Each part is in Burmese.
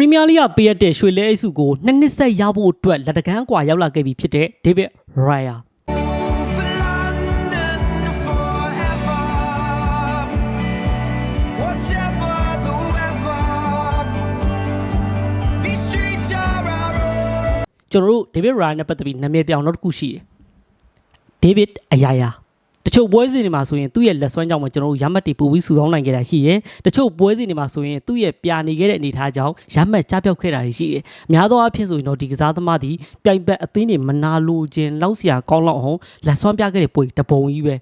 ပရီးမီးယားလိဂ်ကပေးရတဲ့ရွှေလဲအိတ်စုကိုနှစ်နှစ်ဆက်ရဖို့အတွက်လက်တကမ်းကွာရောက်လာခဲ့ပြီဖြစ်တဲ့ဒေးဗစ်ရိုင်ယာ for London forever. Whatever the weather, these streets are our own. ကျွန်တော်တို့ဒေးဗစ်ရိုင်ယာနဲ့ပတ်သက်ပြီးနာမည်ပြောင်နောက်တစ်ခုရှိတယ်ဒေးဗစ်အယာယာ တချို့ပွဲစဉ်တွေမှာဆိုရင်သူ့ရဲ့လက်စွမ်းကြောင့်မှကျွန်တော်တို့ရမတ်တီပူပြီးစုဆောင်းနိုင်ခဲ့တာရှိတယ်တချို့ပွဲစဉ်တွေမှာဆိုရင်သူ့ရဲ့ပြာနေခဲ့တဲ့အနေအထားကြောင့်ရမတ်ကြားပြောက်ခဲ့တာတွေရှိတယ်များသောအားဖြင့်ဆိုရင်တော့ဒီကစားသမားဒီပြိုင်ဘက်အသင်းတွေမနာလိုခြင်းလောက်စရာကောင်းလောက်အောင်လက်စွမ်းပြခဲ့တဲ့ပွဲတပုံကြီးပဲ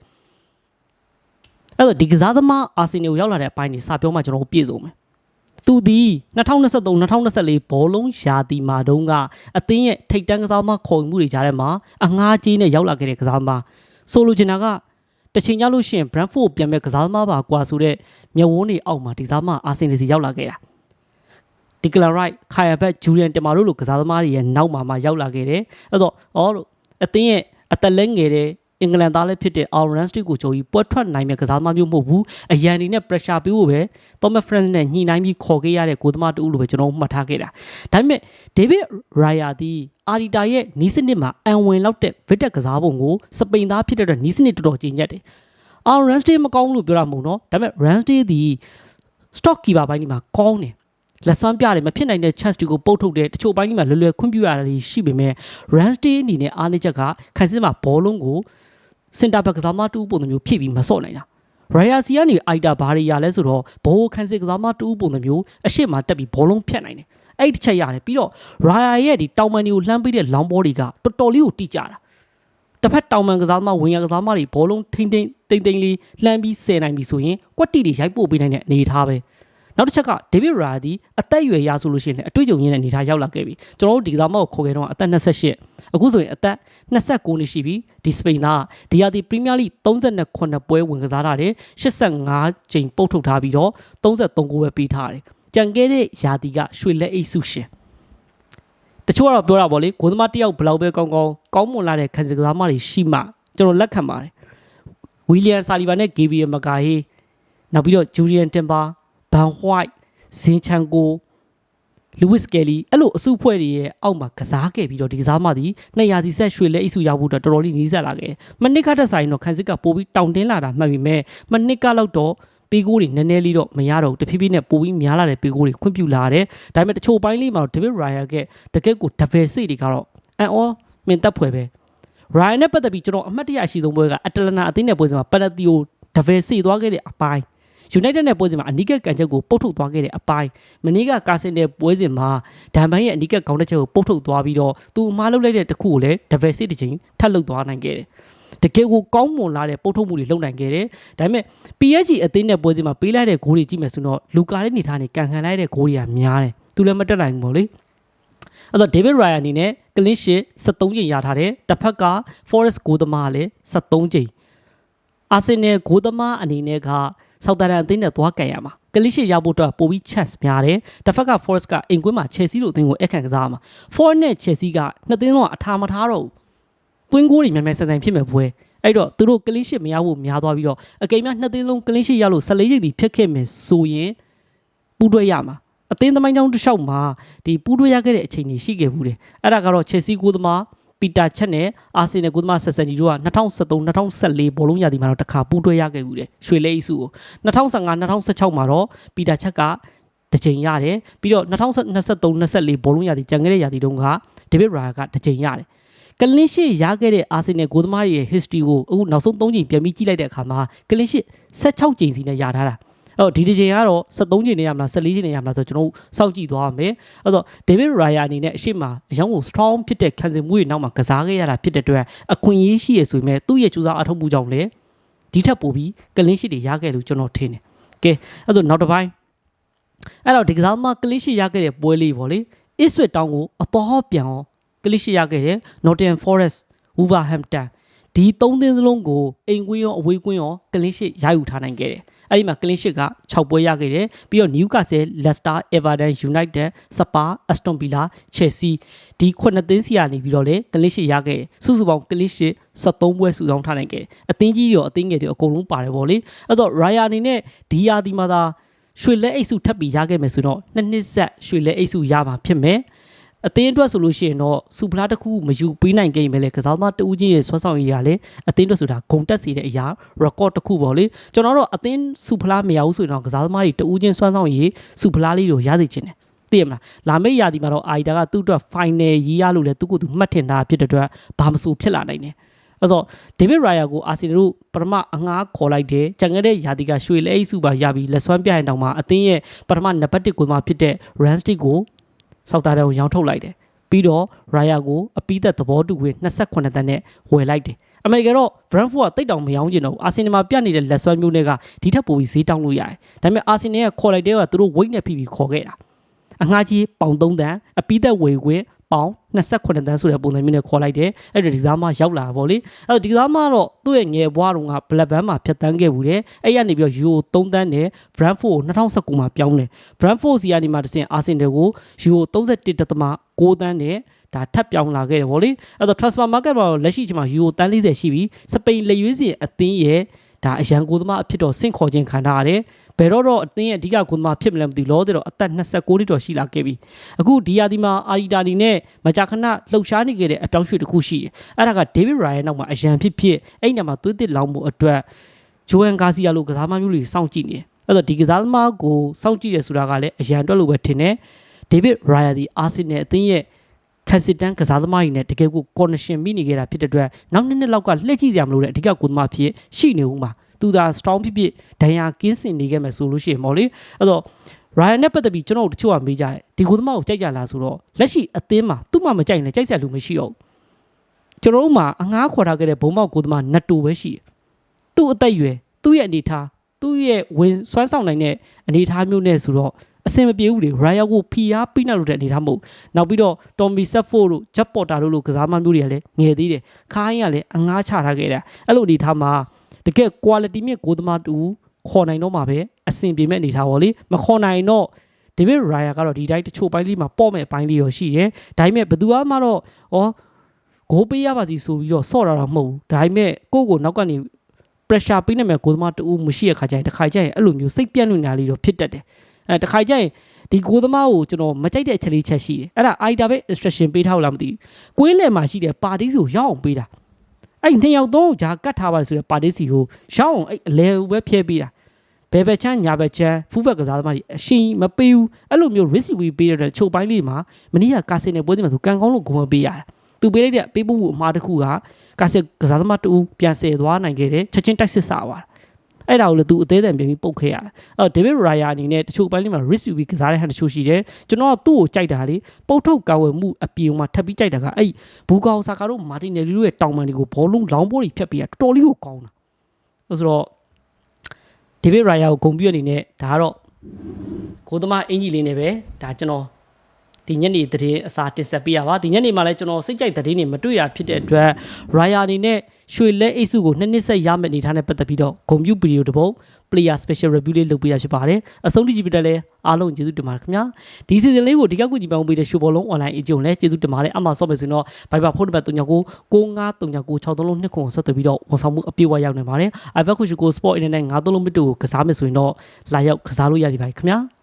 အဲ့တော့ဒီကစားသမားအာဆင်နယ်ကိုရောက်လာတဲ့အပိုင်းတွေစပြောမှကျွန်တော်တို့ပြည့်စုံမယ်သူဒီ2023 2024ဘောလုံးရာသီမှာတုန်းကအသင်းရဲ့ထိပ်တန်းကစားသမားခေါ်ယူမှုတွေကြားထဲမှာအငှားကြီးနဲ့ရောက်လာခဲ့တဲ့ကစားသမားဆိုလိုချင်တာက တစ်ချိန်ကြလို့ရှိရင် Brentford ပြန်မဲ့ကစားသမားပါကွာဆိုတဲ့မျက်ဝန်းတွေအောက်မှာဒီကစားသမားအာဆင်နယ်စီရောက်လာခဲ့တာဒီကလန်ရိုက်ခါယာဘက်ဂျူလီယန်တင်မာတို့လိုကစားသမားတွေရဲ့နောက်မှာမှရောက်လာခဲ့တယ်အဲ့တော့အော်လို့အသင်းရဲ့အသက်လဲငယ်တဲ့ အင်္ဂလန်သားလည်းဖြစ်တဲ့ Al Ramsey ကိုကြိုပြီးပွက်ထွက်နိုင်မဲ့ကစားသမားမျိုးမဟုတ်ဘူးအရန်ဒီနဲ့ pressure ပေးဖို့ပဲ Thomas Frank နဲ့ညှိနှိုင်းပြီးခေါ်ခဲ့ရတဲ့ကိုသမားတူလို့ပဲကျွန်တော်မှတ်ထားခဲ့တာဒါပေမဲ့ David Raya ဒီအာရီတာရဲ့နီးစနစ်မှာအန်ဝင်လောက်တဲ့ Vitek ကစားပုံကိုစပိန်သားဖြစ်တဲ့အတွက်နီးစနစ်တော်တော်ကြီးညက်တယ် Al Ramsey မကောင်းဘူးလို့ပြောတာမဟုတ်တော့ဒါပေမဲ့ Ramsey ဒီ stock keeper ဘိုင်းဒီမှာကောင်းတယ်လက်စွမ်းပြတယ်မဖြစ်နိုင်တဲ့ chance တွေကိုပုတ်ထုတ်တယ်တချို့ဘိုင်းဒီမှာလွယ်လွယ်ခွင့်ပြုရတာတွေရှိပေမဲ့ Ramsey အနေနဲ့အားနည်းချက်ကခိုင်စစ်မှာဘောလုံးကို စင်တာဘက်ကစားမတူပုံစံမျိုးဖြည့်ပြီးမစော့နိုင်တာရိုင်ယာစီကနေအိုက်တာဘာတွေရလဲဆိုတော့ဘောခန်းစစ်ကစားမတူပုံစံမျိုးအရှိမတက်ပြီးဘောလုံးဖြတ်နိုင်တယ်အဲ့ဒီတစ်ချက်ရတယ်ပြီးတော့ရာယာရဲ့ဒီတောင်မန်တွေကိုလှမ်းပေးတဲ့လောင်းဘောတွေကတော်တော်လေးကိုတိကျတာတစ်ဖက်တောင်မန်ကစားသမားဝင်ရကစားသမားတွေဘောလုံးထိမ့်ထိမ့်တိမ့်တိမ့်လေးလှမ်းပြီးဆယ်နိုင်ပြီဆိုရင်ကွက်တီတွေရိုက်ပို့ပေးနိုင်တဲ့အနေအထားပဲ နောက်တစ်ချက်ကဒေးဗစ်ရာဒီအသက်အရွယ်ရဆိုလို့ရှိရင်လည်းအတွေ့အကြုံရင်းတဲ့အနေအထားရောက်လာခဲ့ပြီကျွန်တော်တို့ဒီကစားမကိုခေါ်ခဲ့တော့အသက်28အခုဆိုရင်အသက်29နှစ်ရှိပြီဒီစပိန်သားဒီယာဒီပရီးမီးယားလိ38ပွဲဝင်ကစားတာတယ်85ချိန်ပုတ်ထုတ်ထားပြီးတော့33ဂိုးပဲပေးထားတယ်ကြံခဲ့တဲ့ယာဒီကရွှေလက်အိတ်စုရှင်တချို့ကတော့ပြောတာပေါ့လေဂိုးသမားတစ်ယောက်ဘယ်လောက်ပဲကောင်းကောင်းကောင်းမွန်လာတဲ့ခံစစ်ကစားမတွေရှိမှကျွန်တော်လက်ခံပါတယ်ဝီလီယံဆာလီဗာနဲ့ဂေဗီယယ်မကာဟေးနောက်ပြီးတော့ဂျူလီယန်တင်ပါ ဘန်ဟွိုက်ဇင်ချန်ကိုလူးဝစ်ကယ်လီအဲ့လိုအစုဖွဲ့တွေရဲ့အောက်မှာကစားခဲ့ပြီးတော့ဒီကစားမသည်200စီဆက်ရွှေလဲအိစုရောက်ဖို့အတွက်တော်တော်လေးနီးစပ်လာခဲ့တယ်။မနစ်ကတက်ဆိုင်တော့ခန်းစစ်ကပို့ပြီးတောင်တင်းလာတာမှတ်ပြီးမဲ့မနစ်ကလောက်တော့ပေးကိုးတွေနည်းနည်းလေးတော့မရတော့ဘူးတဖြည်းဖြည်းနဲ့ပို့ပြီးများလာတဲ့ပေးကိုးတွေခွင့်ပြုလာတယ်။ဒါပေမဲ့တချို့ပိုင်းလေးမှာတော့ David Raya ကတကယ့်ကို double save တွေကတော့အန်အောမင်တက်ဖွယ်ပဲ။ Ryan နဲ့ပတ်သက်ပြီးကျွန်တော်အမှတ်တရအရှိဆုံးပွဲကအတလနာအသင်းနဲ့ပွဲစဉ်မှာပက်နတီယို double save သွားခဲ့တဲ့အပိုင်း United နဲ့ပွဲစဉ်မှာအနီးကပ်ကန်ချက်ကိုပုတ်ထုတ်သွားခဲ့တဲ့အပိုင်းမနေ့ကကာစင်တဲ့ပွဲစဉ်မှာဒန်ဘန်ရဲ့အနီးကပ်ကောင်းတဲ့ချက်ကိုပုတ်ထုတ်သွားပြီးတော့သူအမားလုပ်လိုက်တဲ့တစ်ခုကိုလည်း double save တစ်ချိန်ထပ်လုပ်သွားနိုင်ခဲ့တယ်တကယ်ကိုကောင်းမွန်လာတဲ့ပုတ်ထုတ်မှုတွေလုပ်နိုင်ခဲ့တယ်ဒါပေမဲ့ PSG အသင်းနဲ့ပွဲစဉ်မှာပေးလိုက်တဲ့ဂိုးတွေကြည့်မယ်ဆိုတော့လူကာတဲ့နေထားနေကန်ခံလိုက်တဲ့ဂိုးတွေကများတယ်သူလည်းမတက်နိုင်ဘူးပေါ့လေအဲ့တော့ David Ryan အနေနဲ့ clean sheet 73ချိန်ရထားတယ်တစ်ဖက်က Forest ဂိုးသမားလည်း73ချိန်အာဆင်နယ်ဂိုးသမားအနေနဲ့က ဆောက်တာရန်အသင်းနဲ့သွားကန်ရမှာကလစ်ရှစ်ရောက်ဖို့အတွက်ပိုပြီး chance များတယ်တစ်ဖက်က Forest ကအင်ကွင်းမှာ Chelsea တို့အသင်းကိုအခန့်ကစားရမှာ Forest နဲ့ Chelsea ကနှစ်သင်းလုံးကအထာမထားတော့ဘူးပွင်းကိုးတွေမြန်မြန်ဆန်ဆန်ဖြစ်မဲ့ပွဲအဲ့တော့သူတို့ကလစ်ရှစ်မရဖို့များသွားပြီးတော့အကိမ်းများနှစ်သင်းလုံးကလစ်ရှစ်ရလို့14ရိတ်တီဖြစ်ခဲ့မယ်ဆိုရင်ပူးတွဲရမှာအသင်းသမိုင်းကြောင်းတစ်လျှောက်မှာဒီပူးတွဲရခဲ့တဲ့အချိန်ကြီးရှိခဲ့ဘူးတယ်အဲ့ဒါကတော့ Chelsea ကိုသမား ပီတာချက်နဲ့အာဆင်နယ်ကိုသမားဆက်ဆန်ဂျီတို့က2013 2014ဘောလုံးရာသီမှာတော့တစ်ခါပူးတွဲရခဲ့ဘူးတယ်ရွှေလဲအိစုကို2015 2016မှာတော့ပီတာချက်ကတစ်ချိန်ရတယ်ပြီးတော့2023 24ဘောလုံးရာသီကြံခဲ့တဲ့ရာသီတုန်းကဒေးဗစ်ရာကတစ်ချိန်ရတယ်ကလင်းရှိရခဲ့တဲ့အာဆင်နယ်ဂိုးသမားတွေရဲ့ history ကိုအခုနောက်ဆုံး3ချိန်ပြန်ပြီးကြည့်လိုက်တဲ့အခါမှာကလင်းရှိ16ချိန်စီနဲ့ရထားတာအဲ့ တော့ဒီတစ်ချိန်ကတော့73ချိန်နဲ့ရမလား14ချိန်နဲ့ရမလားဆိုတော့ကျွန်တော်တို့စောင့်ကြည့်သွားရမယ်အဲ့တော့ David Raya အနေနဲ့အရှိမအယောင်ကို strong ဖြစ်တဲ့ခံစင်မှုတွေနောက်မှာကစားခဲ့ရတာဖြစ်တဲ့အတွက်အခွင့်အရေးရှိရဆိုပေမဲ့သူ့ရဲ့ကြိုးစားအထောက်မှုကြောင့်လည်းဒီထက်ပိုပြီးကလင်းရှိတွေရခဲ့လို့ကျွန်တော်ထင်တယ်ကဲအဲ့တော့နောက်တစ်ပိုင်းအဲ့တော့ဒီကစားမကလင်းရှိရခဲ့တဲ့ပွဲလေးပေါ့လေ Ipswich Town ကိုအတော်ပြန်အောင်ကလင်းရှိရခဲ့တဲ့ Nottingham Forest Wolverhampton ဒီသုံးသင်းစလုံးကိုအိမ်ကွင်းရောအဝေးကွင်းရောကလင်းရှိရယူထားနိုင်ခဲ့တယ်အဲ့ဒီမှာကလင်းရှစ်က6ပွဲရခဲ့တယ်ပြီးတော့ Newcastle Leicester Everton United Spurs Aston Villa Chelsea ဒီခုနှစ်သင်းစီကနေပြီးတော့လေကလင်းရှစ်ရခဲ့တယ်စုစုပေါင်းကလင်းရှစ်73ပွဲစုဆောင်ထားနိုင်ခဲ့တယ်အသင်းကြီးရောအသင်းငယ်တွေအကုန်လုံးပါတယ်ဗောလေအဲ့တော့ Raya အနေနဲ့ဒီယာဒီမှာသာရွှေလက်အိတ်စုထပ်ပြီးရခဲ့မယ်ဆိုတော့နှစ်နှစ်ဆက်ရွှေလက်အိတ်စုရမှာဖြစ်မယ် အသင်းအတွက်ဆိုလို့ရှိရင်တော့စူပလာတစ်ခုမယူပေးနိုင်ခဲ့ရင်ပဲလေကစားသမားတဦးချင်းရဲ့ဆွမ်းဆောင်ရည်ရလေအသင်းအတွက်ဆိုတာဂုံတက်စေတဲ့အရာ record တစ်ခုပေါ့လေကျွန်တော်တို့အသင်းစူပလာမရဘူးဆိုရင်တော့ကစားသမားတွေတဦးချင်းဆွမ်းဆောင်ရည်စူပလာလေးကိုရစေချင်တယ်သိရမလားလာမယ့်ရာသီမှာတော့အာီတာကသူ့အတွက် final ရေးရလို့လဲသူ့ကိုယ်သူမှတ်ထင်တာဖြစ်တဲ့အတွက်ဘာမဆိုဖြစ်လာနိုင်တယ်အဲ့တော့ဒေးဗစ်ရိုင်ယာကိုအာဆင်နယ်တို့ပထမအငှားခေါ်လိုက်တယ်။ကြံခဲ့တဲ့ယာတီကရွှေလဲအိတ်စုပါရပြီးလက်စွမ်းပြရင်တောင်မှအသင်းရဲ့ပထမနံပါတ်1ကိုမှဖြစ်တဲ့ Ranstic ကို စောက်သားတဲ့ကိုရောင်းထုတ်လိုက်တယ်။ပြီးတော့ Raya ကိုအပိသက်သဘောတူဝင်28တန်းနဲ့ဝယ်လိုက်တယ်။အမေရိကန်တော့ Brentford ကတိတ်တောင်မရောင်းကျင်တော့ဘူးအာဆင်နယ်မှာပြနေတဲ့လက်စွမ်းမျိုးတွေကဒီထက်ပိုပြီးဈေးတောင်းလို့ရတယ်။ဒါပေမဲ့အာဆင်နယ်ကခေါ်လိုက်တဲ့ကသူတို့ weight နဲ့ဖိပြီးခေါ်ခဲ့တာ။အငှားကြီးပေါင်3တန်းအပိသက်ဝယ်ခွင့် ပေါင်28တန်းဆိုတဲ့ပုံစံမျိုးနဲ့ခေါ်လိုက်တယ်အဲ့ဒါဒီစားမရောက်လာတာဗောလေအဲ့တော့ဒီစားမကတော့သူ့ရဲ့ငယ်ဘွားတုန်းက Black Band မှာဖြတ်တန်းခဲ့ဘူးတယ်အဲ့ရနေပြီးတော့ Euro 3တန်းနဲ့ Brentford ကို2019မှာပြောင်းတယ် Brentford စီကနေမှတစ်ဆင့် Arsenal ကို Euro 31.6တန်းနဲ့ဒါထပ်ပြောင်းလာခဲ့တယ်ဗောလေအဲ့တော့ transfer market မှာတော့လက်ရှိအချိန်မှာ Euro တန်း40ရှိပြီစပိန်လက်ရွေးစင်အသင်းရဲ့ ဒါအရန်ကိုသမားအဖြစ်တော့ဆင့်ခေါ်ခြင်းခံထားရတယ်ဘယ်တော့တော့အသင်းရဲ့အဓိကကိုသမားဖြစ်မလဲမသိဘူးလောတဲ့တော့အသက်29နှစ်တော့ရှိလာခဲ့ပြီအခုဒီယာဒီမှာအာရီတာနီနဲ့မကြာခဏလှုပ်ရှားနေခဲ့တဲ့အပြောင်းရွှေ့တစ်ခုရှိတယ်အဲ့ဒါကဒေးဗစ်ရိုင်ရဲ့နောက်မှာအရန်ဖြစ်ဖြစ်အဲ့ဒီနောက်မှာသွေးသစ်လောင်းမှုအတွက်ဂျိုအန်ဂါစီယာလိုကစားသမားမျိုးတွေစောင့်ကြည့်နေတယ်အဲ့တော့ဒီကစားသမားကိုစောင့်ကြည့်ရဆိုတာကလည်းအရန်အတွက်လို့ပဲထင်တယ်ဒေးဗစ်ရိုင်ယာဒီအာဆင်နယ်အသင်းရဲ့ ကန်စစ်တန်ကစားသမားကြီးနဲ့တကယ်ကို connection မိနေခဲ့တာဖြစ်တဲ့အတွက်နောက်နှစ်နှစ်လောက်ကလှည့်ကြည့်စရာမလိုတဲ့အဓိကကိုသမားဖြစ်ရှိနေဦးမှာသူသာ strong ဖြစ်ဖြစ်ဒဏ်ရာကင်းစင်နေခဲ့မယ်ဆိုလို့ရှိရင်ပေါ့လေအဲ့တော့ Ryan နဲ့ပတ်သက်ပြီးကျွန်တော်တို့တချို့ကမေးကြတယ်ဒီကိုသမားကိုကြိုက်ကြလားဆိုတော့လက်ရှိအသင်းမှာသူ့မှမကြိုက်ရင်လည်းကြိုက်စရာလူမရှိတော့ဘူးကျွန်တော်တို့မှာအငားခေါ်ထားခဲ့တဲ့ဘုံပေါက်ကိုသမားနတ်တူပဲရှိတယ်သူ့အသက်အရွယ်သူ့ရဲ့အနေထားသူ့ရဲ့ဝင်စွမ်းဆောင်နိုင်တဲ့အနေထားမျိုးနဲ့ဆိုတော့ အဆင်မပြေဘူးလေ Ryan ကိုဖီအားပြီးနောက်လို့တဲ့အနေထားမဟုတ်နောက်ပြီးတော့ Tommy Safford တို့ Jack Potter တို့လိုကစားမမျိုးတွေကလည်းငယ်သေးတယ်ခိုင်းကလည်းအငားချထားခဲ့တာအဲ့လိုအနေထားမှာတကယ် quality မြင့်ကိုသမားတူခေါ်နိုင်တော့မှာပဲအဆင်ပြေမဲ့အနေထားပါလေမခေါ်နိုင်တော့ဒေးဗစ်ရိုင်ယာကတော့ဒီတိုင်းတချို့ပိုင်းလေးမှာပေါ့မဲ့အပိုင်းလေးတော့ရှိတယ်။ဒါပေမဲ့ဘယ်သူမှတော့ဩဂိုးပေးရပါစီဆိုပြီးတော့ဆော့တာတော့မဟုတ်ဘူး။ဒါပေမဲ့ကိုယ့်ကိုနောက်ကနေ pressure ပေးနေမဲ့ဂိုးသမားတူမရှိရခါကျရင်တစ်ခါကျရင်အဲ့လိုမျိုးစိတ်ပြန့်နေတာလေးတော့ဖြစ်တတ်တယ်။ အဲတစ်ခါကျရင်ဒီဂိုးသမားကိုကျွန်တော်မကြိုက်တဲ့အချက်လေးချက်ရှိတယ်။အဲ့ဒါ IDA ပဲ instruction ပေးထားလို့လားမသိဘူး။ကွင်းလယ်မှာရှိတဲ့ပါတီစီကိုရောက်အောင်ပေးတာ။အဲ့နှစ်ယောက်သုံးဂျာကတ်ထားပါဆိုတဲ့ပါတီစီကိုရောက်အောင်အဲ့အလဲပဲဖျဲပေးတာ။ဘယ်ဘက်ချမ်းညာဘက်ချမ်းဖူးဘက်ကစားသမားတွေအရှင်မပေးဘူးအဲ့လိုမျိုး risk we ပေးရတဲ့ချုပ်ပိုင်းလေးမှာမနေ့ကကာစင်နဲ့ပွဲစဉ်မှာဆိုကန်ကောင်းလို့ဂုံမပေးရတာသူပေးလိုက်တဲ့ပေးဖို့အမှားတစ်ခုကကာစင်ကစားသမားတူပြန်ဆယ်သွားနိုင်ခဲ့တယ်ချက်ချင်းတိုက်စစ်စားသွား အဲ့ဒါကိုလည်းသူအသေးအံပြန်ပြီးပုတ်ခဲ့ရတယ်အဲ့ဒေးဗစ်ရိုင်ယာအနေနဲ့တချို့ပိုင်းလေးမှာ risk we ကစားတဲ့ဟန်တချို့ရှိတယ်ကျွန်တော်ကသူ့ကိုကြိုက်တာလေပုတ်ထုတ်ကာဝယ်မှုအပြင်မှာထပ်ပြီးကြိုက်တာကအဲ့ဘူကောင်ဆာကာတို့မာတင်နယ်လီတို့ရဲ့တောင်ပန်တွေကိုဘောလုံးလောင်းပိုးတွေဖြတ်ပြီးတာတော်တော်လေးကိုကောင်းတာဆိုတော့ဒေးဗစ်ရိုင်ယာကိုဂုံပြည့်အနေနဲ့ဒါကတော့ကိုသမားအင်ကြီးလေးနဲ့ပဲဒါကျွန်တော် ဒီညနေသတင်းအစာတင်ဆက်ပေးရပါဒီညနေမှာလည်းကျွန်တော်စိတ်ကြိုက်သတင်းတွေမတွေ့ရဖြစ်တဲ့အတွက်ရိုင်ယာအနေနဲ့ရွှေလက်အိတ်စုကိုနှစ်နှစ်ဆက်ရမယ့်အနေထားနဲ့ပတ်သက်ပြီးတော့ဂုံပြူဗီဒီယိုတစ်ပုဒ် player special review လေးလုပ်ပေးတာဖြစ်ပါတယ်အဆုံးထိကြည့်ပြတဲ့လဲအားလုံးကျေးဇူးတင်ပါတယ်ခင်ဗျာဒီ season လေးကိုဒီကောက်ကူကြည့်ပောင်းပေးတဲ့ရှူဘောလုံး online အကျုံလည်းကျေးဇူးတင်ပါတယ်အမှဆော့မယ်ဆိုရင်တော့ Viber ဖုန်းနံပါတ်39 95399630နှစ်ခုကိုဆက်သွယ်ပြီးတော့ဝန်ဆောင်မှုအပြည့်အဝရောက်နေပါတယ် iVac ကို Sport Internet 93လုံးမစ်တို့ကိုကစားမယ်ဆိုရင်တော့လာရောက်ကစားလို့ရပြီပါခင်ဗျာ